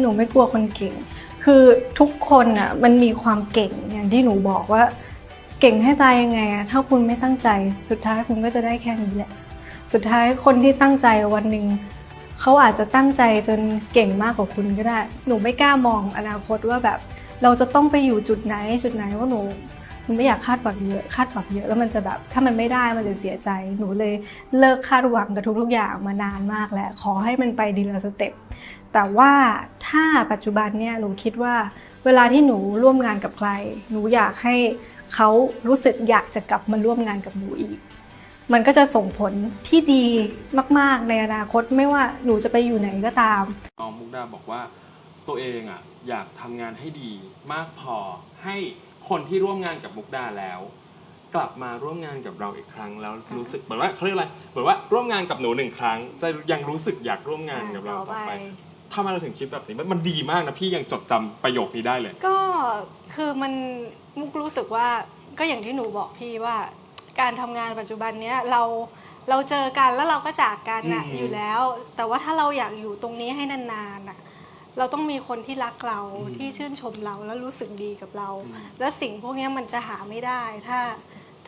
หนูไม่กลัวคนเก่ง คือทุกคนอะมันมีความเก่งอย่างที่หนูบอกว่า เก่งให้ตายยังไงอะถ้าคุณไม่ตั้งใจสุดท้ายคุณก็จะได้แค่นี้แหละ สุดท้ายคนที่ตั้งใจวันหนึ่งเขาอาจจะตั้งใจจนเก่งมากกว่าคุณก็ได้ หนูไม่กล้ามองอนาคตว่าแบบ เราจะต้องไปอยู่จุดไหนจุดไหนว่าหนู หนูไม่อยากคาดหวังเยอะ คาดหวังเยอะแล้วมันจะแบบ ถ้ามันไม่ได้มันจะเสียใจ หนูเลยเลิกคาดหวังกับทุกๆอย่างมานานมากแล้วขอให้มันไปดีละสเต็ปแต่ว่าถ้าปัจจุบันเนี่ยหนูคิดว่า เวลาที่หนูร่วมงานกับใคร หนูอยากให้เขารู้สึกอยากจะกลับมาร่วมงานกับหนูอีก มันก็จะส่งผลที่ดีมาก ๆ ในอนาคตไม่ว่าหนูจะไปอยู่ไหนก็ตามน้องมุกดาบอกว่าตัวเองอะอยากทำงานให้ดีมากพอให้ คนที่ร่วมงานกับมุกดาแล้ว กลับมาร่วมงานกับเราอีกครั้งแล้วรู้สึกเหมือนว่าเขาเรียกอะไรเหมือนว่าร่วมงานกับหนูหนึ่งครั้ง จะยังรู้สึกอยากร่วมงานกับเราต่อไปทำไมเราถึงคิดแบบนี้มันมันดีมากนะพี่ยังจดจำประโยคนี้ได้เลย ก็คือมันมุกรู้สึกว่าก็อย่างที่หนูบอกพี่ว่า การทำงานปัจจุบันเนี้ยเราเราเจอกันแล้วเราก็จากกันน่ะอืม อยู่แล้ว แต่ว่าถ้าเราอยากอยู่ตรงนี้ให้นานๆน่ะ เราต้องมีคนที่รักเราที่ชื่นชมเราแล้วรู้สึกดีกับเราอืมและสิ่งพวกเนี้ยมันจะหาไม่ได้ถ้า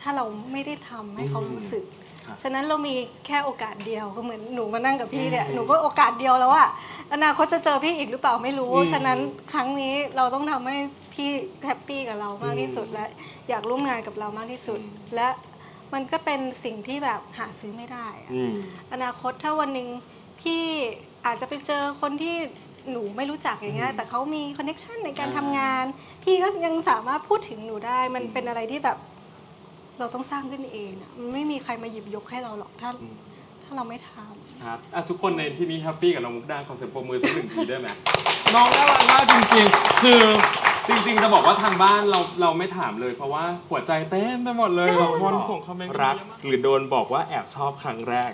ถ้าเราไม่ได้ทำให้เขารู้สึกครับฉะนั้นเรามีแค่โอกาสเดียวก็เหมือนหนูมานั่งกับพี่เนี่ยอืมหนูก็โอกาสเดียวแล้วอะอนาคตจะเจอพี่อีกหรือเปล่าไม่รู้อืมฉะนั้นครั้งนี้เราต้องทำให้พี่แฮปปี้กับเรามากที่สุดอืมและอยากร่วมงานกับเรามากที่สุดอืมและมันก็เป็นสิ่งที่แบบหาซื้อไม่ได้อะอืมอนาคตถ้าวันหนึ่งพี่อาจจะไปเจอคนที่ หนูไม่รู้จักอย่างเงี้ยอืมแต่เขามีคอนเน็ชันในการอ่าทำงาน พี่ก็ยังสามารถพูดถึงหนูได้ มันเป็นอะไรที่แบบ เราต้องสร้างขึ้นเองอะมันไม่มีใครมาหยิบยกให้เราหรอกถ้าอืมถ้าเราไม่ทำ ครับอะทุกคนในที่นี้แฮปปี้กับน้องมุกดาขอเสียงปรบมือสักหนึ่งทีได้ไหม น้องน่ารักมากจริงๆ คือจริงๆจะบอกว่าทางบ้านเราเราไม่ถามเลยเพราะว่าหัวใจเต้นไปหมดเลยบางคนส่งคอมเมนต์รักหรือโดนบอกว่าแอบชอบครั้งแรก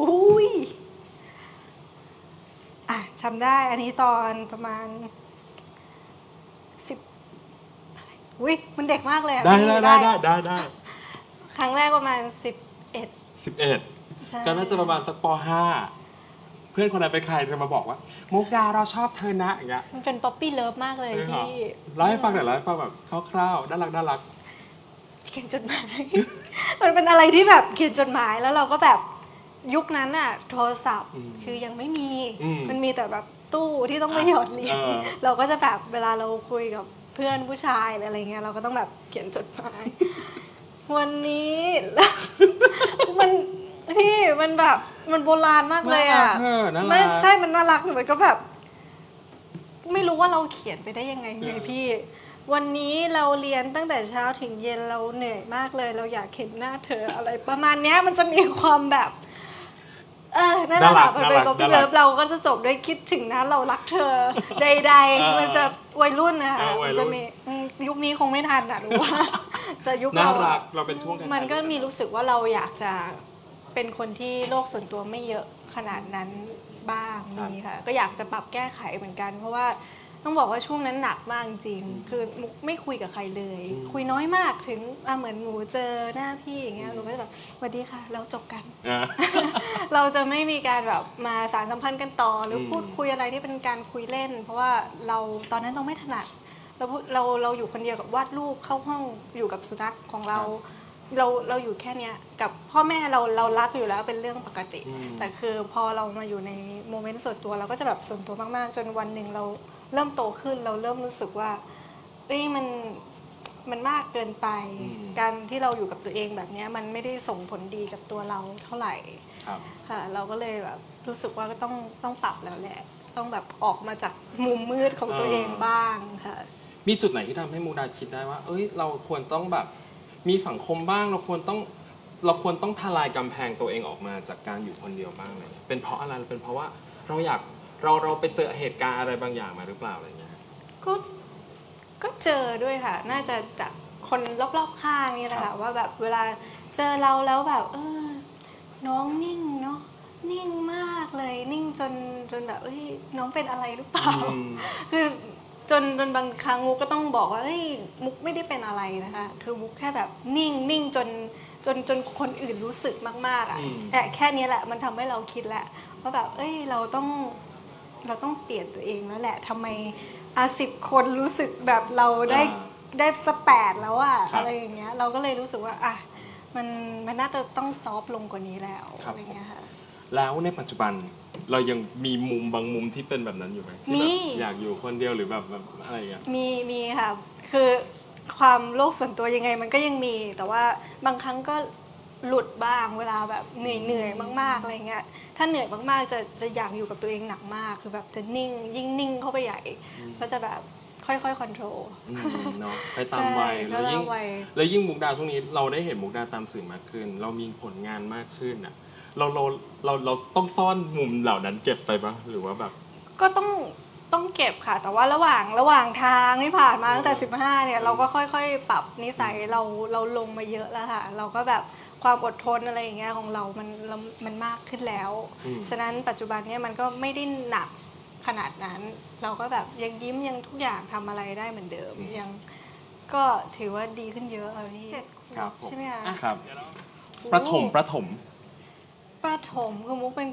อุ้ย อะจำได้อันนี้ตอนประมาณสิบอุ้ยมันเด็กมากเลยอะได้พี่ได้ได้ได้ได้ได้ครั้งแรกประมาณสิบเอ็ดสิบเอ็ดใช่ก็น่าจะประมาณสักปห้าเพื่อนคนนั้นเป็นใครเธอมาบอกว่า มุกดาเราชอบเธอนะอย่างเงี้ยมันเป็นป๊อปปี้เลิฟมากเลยเออเหรอพี่เล่าให้ฟังหน่อยเล่าให้ฟังแบบคร่าวๆน่ารักน่ารักเขียนจดหมาย มันเป็นอะไรที่แบบเขียนจดหมายแล้วเราก็แบบ ยุคนั้นอะโทรศัพท์อืมคือยังไม่มีอืมมันมีแต่แบบตู้ที่ต้องไปหยอดเหรียญเออเราก็จะแบบเวลาเราคุยกับเพื่อนผู้ชายหรืออะไรเงี้ยเราก็ต้องแบบเขียนจดหมายวันนี้มันพี่มันแบบมันโบราณมากเลยอะน่ารักเออน่ารักไม่ใช่มันน่ารักแต่มันก็แบบ ไม่รู้ว่าเราเขียนไปได้ยังไงไงเออพี่ วันนี้เราเรียนตั้งแต่เช้าถึงเย็นเราเหนื่อยมากเลย เราอยากเห็นหน้าเธออะไร ประมาณเนี้ยมันจะมีความแบบ เออนั่นแหละน่ารักมันเป็นน่ารักป๊อปปี้น่ารัเลิกฟเราก็จะจบด้วยคิดถึงนะเรารักเธอ ใดเออๆมันจะวัยรุ่นนะคะเออวัมัยนรุ่จะน มีอืมยุคนี้คงไม่ทันอะหนูว่า แต่ยุคน่าเรารัอะกเราเป็นช่วงท้ายๆมันก็มีรู้สึกว่าเราอยากจะเป็นคนที่โลกส่วนตัวไม่เยอะขนาดนั้นบ้างมีค่ะ ก็อยากจะปรับแก้ไขเหมือนกัน เพราะว่า ต้องบอกว่าช่วงนั้นหนักมากจริง คือมุกไม่คุยกับใครเลยอืมคุยน้อยมากถึงอะเหมือนหนูเจอหน้าพี่อย่างเงี้ยหนูก็จะแบบสวัสดีค่ะแล้วจบกันอ่าเราจะไม่มีการแบบมาสารสัมพันธ์กันต่อ หรืออมพูดคุยอะไรที่เป็นการคุยเล่น เพราะว่าเราตอนนั้นเราไม่ถนัดเราพูดเราเราอยู่คนเดียวกับวาดรูปเข้าห้องอยู่กับสุนัขของเรา เราเราอยู่แค่เนี้ยกับพ่อแม่เราเรารักอยู่แล้วเป็นเรื่องปกติ อืม แต่คือพอเรามาอยู่ในโมเมนต์ส่วนตัวเราก็จะแบบส่วนตัวมากๆ จนวันหนึ่งเราเริ่มโตขึ้นเราเริ่มรู้สึกว่าเอ้ยมันมันมากเกินไป อืม การที่เราอยู่กับตัวเองแบบเนี้ยมันไม่ได้ส่งผลดีกับตัวเราเท่าไหร่ ครับ ค่ะเราก็เลยแบบรู้สึกว่าก็ต้องต้องปรับแล้วแหละ ต้องแบบออกมาจากมุมมืดของตัวเองบ้างค่ะ มีจุดไหนที่ทำให้มูดาคิดได้ว่า เอ้ย เราควรต้องแบบ มีสังคมบ้างเราควรต้องเราควรต้องทลายกำแพงตัวเองออกมาจากการอยู่คนเดียวบ้างอะไรเงี้ยเป็นเพราะอะไรเป็นเพราะว่าเราอยากเราเราไปเจอเหตุการณ์อะไรบางอย่างมาหรือเปล่าอะไรเงี้ยก็ก็เจอด้วยค่ะ น่าจะจากคนรอบๆข้างนี่แหละครัค่ะบว่าแบบเวลาเจอเราแล้วแบบ เออ น้องนิ่งเนาะนิ่งมากเลย นิ่งจนจนแบบเอ้ยน้องเป็นอะไรหรือเปล่าอืมคือ จนจนบางครั้งมุกก็ต้องบอกว่าเฮ้ยมุกไม่ได้เป็นอะไรนะคะ คือมุกแค่แบบนิ่งนิ่งจนจนจนคนอื่นรู้สึกมากๆอะอืม แต่แค่นี้แหละมันทำให้เราคิดแหละว่าแบบ เอ้ยเราต้องเราต้องเปลี่ยนตัวเองแล้วแหละทำไมอาสิบคนรู้สึกแบบเราได้อ่า ได้สแปดแล้วอะครับอะไรอย่างเงี้ย เราก็เลยรู้สึกว่าอะมันมันน่าจะต้องซอฟต์ลงกว่านี้แล้วครับ อะไรเงี้ยค่ะ แล้วในปัจจุบัน เรายังมีมุมบางมุมที่เป็นแบบนั้นอยู่ไหมที่มีแบบอยากอยู่คนเดียวหรือแบบแบบอะไรอย่างเงี้ย มีมีค่ะ คือความโลกส่วนตัวยังไงมันก็ยังมี แต่ว่าบางครั้งก็หลุดบ้างเวลาแบบเหนื่อยเหนื่อยมากๆอะไรเงี้ย ถ้าเหนื่อยมากๆจะจะอยากอยู่กับตัวเองหนักมากคือแบบจะนิ่งยิ่งนิ่งเข้าไปใหญ่ อืม ก็จะแบบค่อยๆคอนโทรลอืมเนาะไปตามวัยใช่แล้วยิ่งตามวัย แล้วยิ่งมุกดาช่วงนี้เราได้เห็นมุกดาตามสื่อมากขึ้น เรามีผลงานมากขึ้นอะ เราเราเราเราต้องซ่อนมุมเหล่านั้นเก็บไปปะหรือว่าแบบ ก็ต้องต้องเก็บค่ะ แต่ว่าระหว่างระหว่างทางที่ผ่านมาตั้งแต่ 15 เนี่ย เราก็ค่อยๆ ปรับนิสัยเราเราลงมาเยอะแล้วค่ะ เราก็แบบความอดทนอะไรอย่างเงี้ยของเรามันเรามันมากขึ้นแล้ว อืม ฉะนั้นปัจจุบันเนี่ยมันก็ไม่ได้หนักขนาดนั้น เราก็แบบยังยิ้มยังทุกอย่างทำอะไรได้เหมือนเดิม ยังก็ถือว่าดีขึ้นเยอะอะพี่เจ็ดขวครับบผม ใช่ไหมคะอ่ครับ ประถมประถม ประถมคือมุกเป็น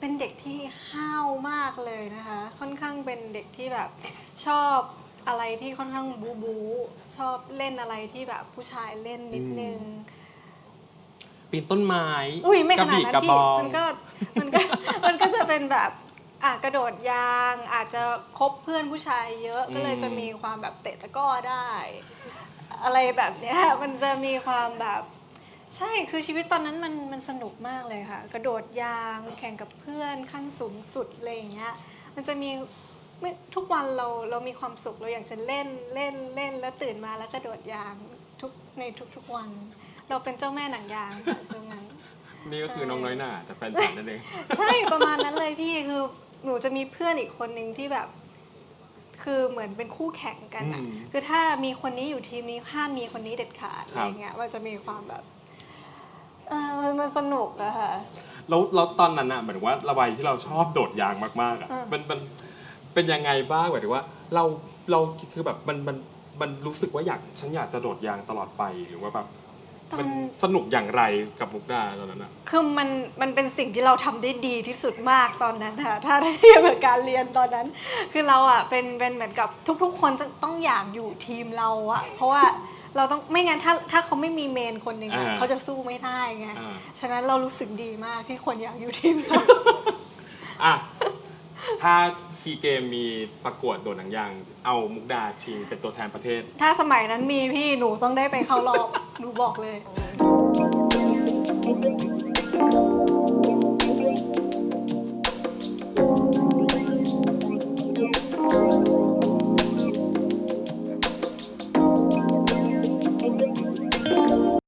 เป็นเด็กที่ห้าวมากเลยนะคะ ค่อนข้างเป็นเด็กที่แบบชอบอะไรที่ค่อนข้างบูบูชอบเล่นอะไรที่แบบผู้ชายเล่นนิดนึง ปีนต้นไม้อุ้ยไม่กขระนาดบี่นั้นกระพี่บองมันก็มันก็มันก็จะเป็นแบบอะกระโดดยางอาจจะคบเพื่อนผู้ชายเยอะก็เลยจะมีความแบบเตะตะกร้อได้ อะไรแบบเนี้ยมันจะมีความแบบ ใช่คือชีวิตตอนนั้นมันมันสนุกมากเลยค่ะ กระโดดยางแข่งกับเพื่อนขั้นสูงสุดอะไรอย่างเงี้ยมันจะมีไม่ทุกวันเราเรามีความสุขเราอยากจะเล่นเล่นเล่นแล้วตื่นมาแล้วกระโดดยางทุกในทุกๆวัน เราเป็นเจ้าแม่หนังยางค่ะช่วงนั้น นี่ก็คือใช่น้องน้อยหน่าแต่แฟนฉันนั่นเอง ใช่ประมาณนั้นเลยพี่คือหนูจะมีเพื่อนอีกคนนึงที่แบบ คือเหมือนเป็นคู่แข่งกันอะอืมคือถ้ามีคนนี้อยู่ทีมนี้ห้ามมีคนนี้เด็ดขาดอะครัไรบเงี้ยมันจะมีความแบบ เออมันมันสนุกอะค่ะ แล้วแล้วตอนนั้นอะเหมือนว่าระบายที่เราชอบโดดยางมากๆอะอืม มันมันเป็นยังไงบ้างหมายถึงว่า เราเราคือแบบมันมันมันรู้สึกว่าอยากฉันอยากจะโดดยางตลอดไปหรือว่าแบบตอมันนสนุกอย่างไรกับมุกดาตอนนั้นอะคือมันมันเป็นสิ่งที่เราทำได้ดีที่สุดมากตอนนั้นค่ะ ถ้าเทียบกับการเรียนตอนนั้น คือเราอะเป็นเป็นเหมือนกับทุกๆ คนจะต้องอยากอยู่ทีมเราอะเพราะว่า เราต้องไม่งั้นถ้าถ้าเขาไม่มีเมนคนหนึ่งอะอ่าเขาจะสู้ไม่ได้ไงอ่า ฉะนั้นเรารู้สึกดีมากที่คนอยากอยู่ทีมเรา อะ ถ้าซีเกมมีประกวดโดดหนังยาง เอามุกดาชิงเป็นตัวแทนประเทศ ถ้าสมัยนั้นมีพี่หนูต้องได้ไปเข้ารอบ หนูบอกเลย